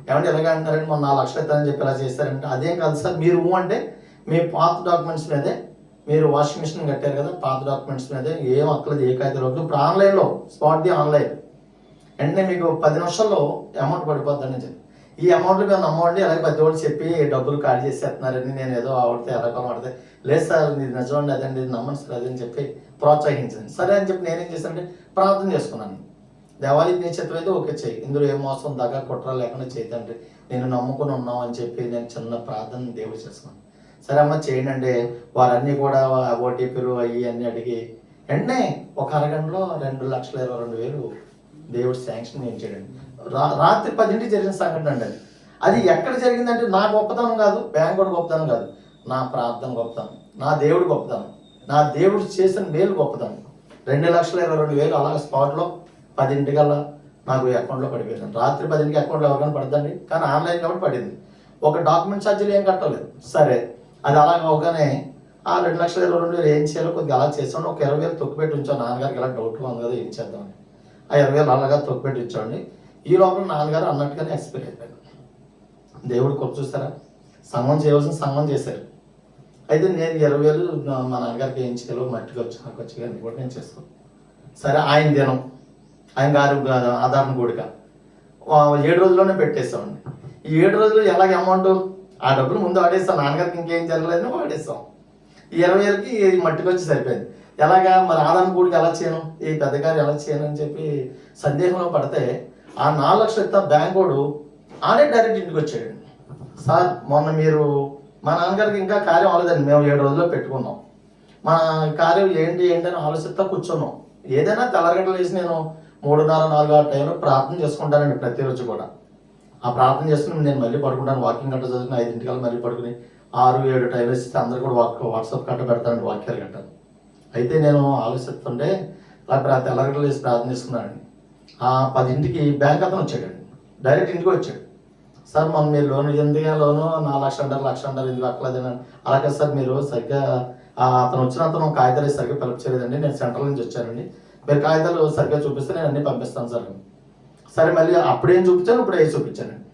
ఏమంటే ఎలాగ అంటారంటే మొన్న నాలుగు లక్షలు ఇస్తారని చెప్పి ఇలా చేస్తారంటే అదేం కాదు సార్ మీరు అంటే మీ పాత డాక్యుమెంట్స్ మీదే మీరు వాషింగ్ మిషన్ కట్టారు కదా పాత డాక్యుమెంట్స్ మీదే ఏం అక్కలేదు ఏ కాగితాలు వద్దు. ఇప్పుడు ఆన్లైన్లో స్పాట్ ది ఆన్లైన్ వెంటనే మీకు పది నిమిషాల్లో అమౌంట్ పడిపోద్దని చెప్పి. ఈ అమౌంట్ మేము అమౌంట్ అలాగే పెద్దవాళ్ళు చెప్పి డబ్బులు ఖాళీ చేసేస్తున్నారని నేను ఏదో ఆవిడితే ఎలాగో ఆడితే లేదు సార్ ఇది నిజమండి అదండి ఇది నమ్మండి సార్ అదని చెప్పి ప్రోత్సహించండి. సరే అని చెప్పి నేనేం చేశానంటే ప్రార్థన చేసుకున్నాను. దేవాలయం నీ చిత్తం అయితే ఓకే చెయ్యి ఇందులో ఏ మోసం దగ్గర కుట్ర లేకుండా చేయదండి నేను నమ్ముకుని ఉన్నాం అని చెప్పి నేను చిన్న ప్రార్థన దేవుడు చేసుకున్నాను సరే అమ్మ చేయండి అంటే వారన్నీ కూడా ఓటీపీలు అవి అన్నీ అడిగి వెంటనే ఒక అరగంటలో రెండు లక్షల ఇరవై రెండు వేలు దేవుడు శాంక్షన్ చేయించాడండి. రా రాత్రి పదింటికి జరిగిన సంఘటన అండి అది. అది ఎక్కడ జరిగిందంటే నా గొప్పతనం కాదు బ్యాంక్ కూడా గొప్పతనం కాదు. నా ప్రార్థన గొప్పతనం నా దేవుడు గొప్పతనం నా దేవుడు చేసిన మేలు గొప్పతనం. రెండు లక్షల ఇరవై రెండు వేలు అలాగే స్పాట్లో పదింటికల్లా నాకు అకౌంట్లో పడిపోయింది రాత్రి పదింటికి అకౌంట్లో ఎవరికైనా పడదండి కానీ ఆన్లైన్ కాబట్టి పడింది. ఒక డాక్యుమెంట్ ఛార్జీలు ఏం కట్టలేదు. సరే అది అలా అవగానే ఆ రెండు లక్షల ఇరవై రెండు వేలు ఏం చేయాలో కొద్దిగా అలా చేసాను ఒక ఇరవై వేలు తొక్కుపెట్టి ఉంచాను. నాన్నగారికి ఇలా డౌట్గా ఉంది కదా ఏం చేద్దామని ఆ ఇరవై వేలు అలాగా తొక్కుపెట్టి ఉంచండి ఈ లోపల నాన్నగారు అన్నట్టుగానే ఎక్స్పైర్ అయిపోయాడు దేవుడు కొప్పు చూస్తారా? సంఘం చేయవలసిన సంఘం చేశారు. అయితే నేను ఇరవై వేలు మా నాన్నగారికి ఏం చేయాలో మట్టికి వచ్చి నాకు వచ్చి కానీ కూడా నేను చేస్తాను. సరే ఆయన దినం ఆయన గారు ఆధారణ కూడిక. ఏడు రోజుల్లోనే పెట్టేస్తామండి. ఈ ఏడు రోజులు ఎలాగ అమౌంట్ ఆ డబ్బులు ముందు ఆడేస్తాం నాన్నగారికి ఇంకేం జరగలేదని వాడేస్తాం ఈ ఇరవై వేలకి మట్టికి వచ్చి సరిపోయింది. ఎలాగా మరి ఆదాయం కూడికి ఎలా చేయను? ఈ పెద్దగారు ఎలా చేయను అని చెప్పి సందేహంలో పడితే ఆ నాలుగు లక్షలు ఇస్తా బ్యాంక్ వాడు ఆడే డైరెక్ట్ ఇంటికి వచ్చాడు సార్ మొన్న మీరు మా నాన్నగారికి ఇంకా కార్యం అవ్వలేదండి. మేము ఏడు రోజుల్లో పెట్టుకున్నాం. మా కార్యం ఏంటి ఏంటి అని ఆలోచిస్తా కూర్చున్నాం. ఏదైనా తెల్లగడ్డలు వేసి నేను మూడున్నర నాలుగు ఆ టైంలో ప్రార్థన చేసుకుంటానండి ప్రతిరోజు కూడా. ఆ ప్రార్థన చేసుకుని నేను మళ్ళీ పడుకుంటాను. వాకింగ్ గంట చదువుకుని ఐదింటికల్లా మళ్ళీ పడుకుని ఆరు ఏడు టైం వేస్తే అందరు కూడా వాక్ వాట్సాప్ గంట పెడతానండి వాక్యాలు గంట. అయితే నేను ఆలోచిస్తుంటే అలా ప్రా- తెల్లగడ్డలు వేసి ప్రార్థన చేసుకున్నానండి. ఆ పదింటికి బ్యాంక్ అతను వచ్చాడండి. డైరెక్ట్ ఇంటికి వచ్చాడు. సార్ మొన్న మీరు లోన్ ఎందుకు లోను నా లక్ష అంటారు లక్ష అంటారు ఇది అక్కలేదని అలాగే సార్ మీరు సరిగ్గా అతను వచ్చిన అతను కాగితాలు సరిగ్గా పిలప్ చేయలేదండి. నేను సెంట్రల్ నుంచి వచ్చానండి. మీరు కాగితాలు సరిగ్గా చూపిస్తే నేను అన్ని పంపిస్తాను సార్. సరే మళ్ళీ అప్పుడేం చూపించాను? ఇప్పుడు ఏం చూపించానండి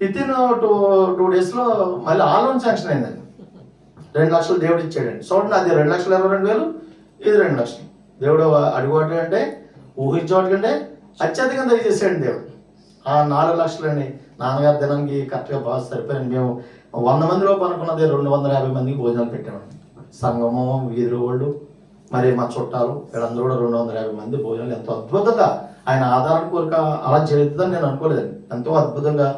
విత్ ఇన్ టూ టూ డేస్లో మళ్ళీ ఆ లోన్ శాంక్షన్ అయిందండి. రెండు లక్షలు దేవుడు ఇచ్చాడండి. చూడండి అది రెండు లక్షల ఇరవై రెండు వేలు ఇది రెండు లక్షలు. దేవుడు అడుగువాటి అంటే ఊహించేవాటి కంటే అత్యధికంగా దయచేసాడు దేవుడు. ఆ నాలుగు లక్షలండి. నాన్నగారి దినానికి కరెక్ట్గా బాగా సరిపోయింది మేము వంద మందిలో అనుకున్నది రెండు వందల యాభై మందికి భోజనాలు పెట్టామండి. సంగమం వీధి వాళ్ళు మరి మా చుట్టాలు వీళ్ళందరూ కూడా రెండు వందల యాభై మంది భోజనాలు ఎంతో అద్భుతంగా ఆయన ఆధారం కోరిక అలా జరుగుతుందని నేను అనుకోలేదండి. ఎంతో అద్భుతంగా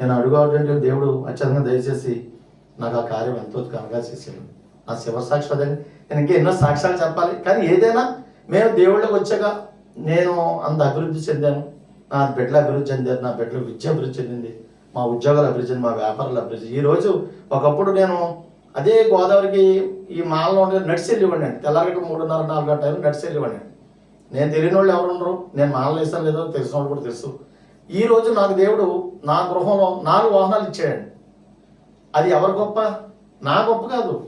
నేను అడుగుతుంటే దేవుడు అత్యంతంగా దయచేసి నాకు ఆ కార్యం ఎంతో ఘనంగా చేశాడు. నా శివ సాక్షి అదండి నేను ఇంకా ఎన్నో సాక్ష్యాలు చెప్పాలి. కానీ ఏదైనా మేము దేవుళ్ళకి వచ్చాక నేను అంత అభివృద్ధి చెందాను. నా బిడ్డలు అభివృద్ధి చెందారు నా బిడ్డలు విద్య అభివృద్ధి చెందింది మా ఉద్యోగాలు అభివృద్ధి చెంది మా వ్యాపారాలు అభివృద్ధి ఈరోజు ఒకప్పుడు నేను అదే గోదావరికి ఈ మాలలో ఉండే నడిచి వెళ్ళివ్వండి అండి తెల్లారగట్ట మూడున్నర నాలుగు టైం నడిచి వెళ్ళివ్వండి నేను. తెలియని వాళ్ళు ఎవరు ఉండరు. నేను మాలలు వేసాను లేదో తెలిసిన వాళ్ళు కూడా తెలుసు. ఈ రోజు నాకు దేవుడు నా గృహంలో నాలుగు వాహనాలు ఇచ్చాడండి. అది ఎవరి గొప్ప? నా గొప్ప కాదు.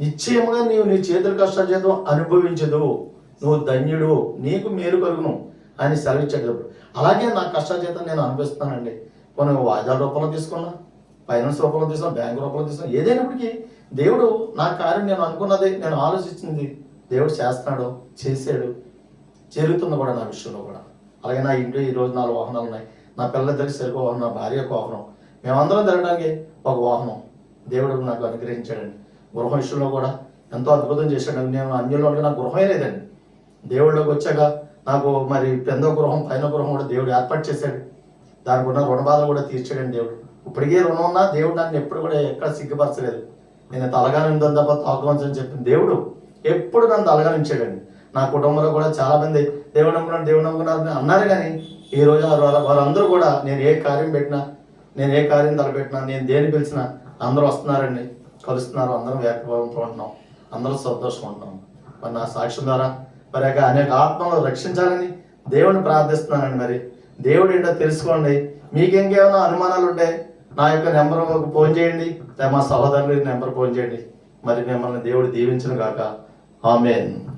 నిశ్చయముగా నీవు నీ చేతుల కష్టజీతం అనుభవించదు. నువ్వు ధన్యుడు. నీకు మేలు కలుగును అని సెలవిచ్చాడు అలాగే నా కష్టజీతం నేను అనుభవిస్తానండి కొన్ని వాయిదాల రూపంలో తీసుకున్నా ఫైనాన్స్ రూపంలో తీసుకున్నా బ్యాంక్ రూపంలో తీసుకున్నా ఏదైనప్పటికీ దేవుడు నా కార్యం నేను అనుకున్నది నేను ఆలోచించింది దేవుడు చేస్తున్నాడు చేసాడు జరుగుతుంది కూడా నా విషయంలో కూడా. అలాగే నా ఇంట్లో ఈ రోజు నాలుగు వాహనాలు ఉన్నాయి. నా పిల్లలిద్దరికి సరిగ్గా వాహనం నా భార్య ఒక వాహనం. మేమందరం తిరగడానికి ఒక వాహనం దేవుడు నాకు అనుగ్రహించాడండి. గృహ విషయంలో కూడా ఎంతో అద్భుతం చేశాడు. నేను అన్యంలో నా గృహమే లేదండి. దేవుళ్ళకి వచ్చాక నాకు మరి పెందో గృహం పైన గృహం కూడా దేవుడు ఏర్పాటు చేశాడు. దానికి ఉన్న రుణ బాధలు కూడా తీర్చాడండి దేవుడు. ఇప్పటికే రుణం ఉన్నా దేవుడు నన్ను ఎప్పుడు కూడా ఎక్కడ సిగ్గుపరచలేదు. నేను తలగానే తప్ప తాగుమని చెప్పిన దేవుడు ఎప్పుడు నన్ను తలగానించాడండి నా కుటుంబంలో కూడా చాలా మంది దేవుడు నమ్ముకున్నాడు దేవుడు నమ్ముకున్నారు అని అన్నారు కానీ ఈ రోజు వారందరూ కూడా నేను ఏ కార్యం పెట్టినా నేను ఏ కార్యం తలపెట్టినా నేను దేని పిలిచినా అందరూ వస్తున్నారండి. కలుస్తున్నారు అందరం ఏకభావంతో ఉంటున్నాం అందరూ సంతోషంగా ఉంటున్నాం మరి నా సాక్ష్యం ద్వారా మరి యొక్క అనేక ఆత్మలు రక్షించాలని దేవుని ప్రార్థిస్తున్నానండి మరి. దేవుడు ఏంటో తెలుసుకోండి. మీకు ఇంకేమైనా అనుమానాలు ఉంటే నా యొక్క నెంబర్ ఫోన్ చేయండి. లేదా మా సహోదరుల నెంబర్ ఫోన్ చేయండి. మరి మిమ్మల్ని దేవుడు దీవించను కాక ఆమెన్.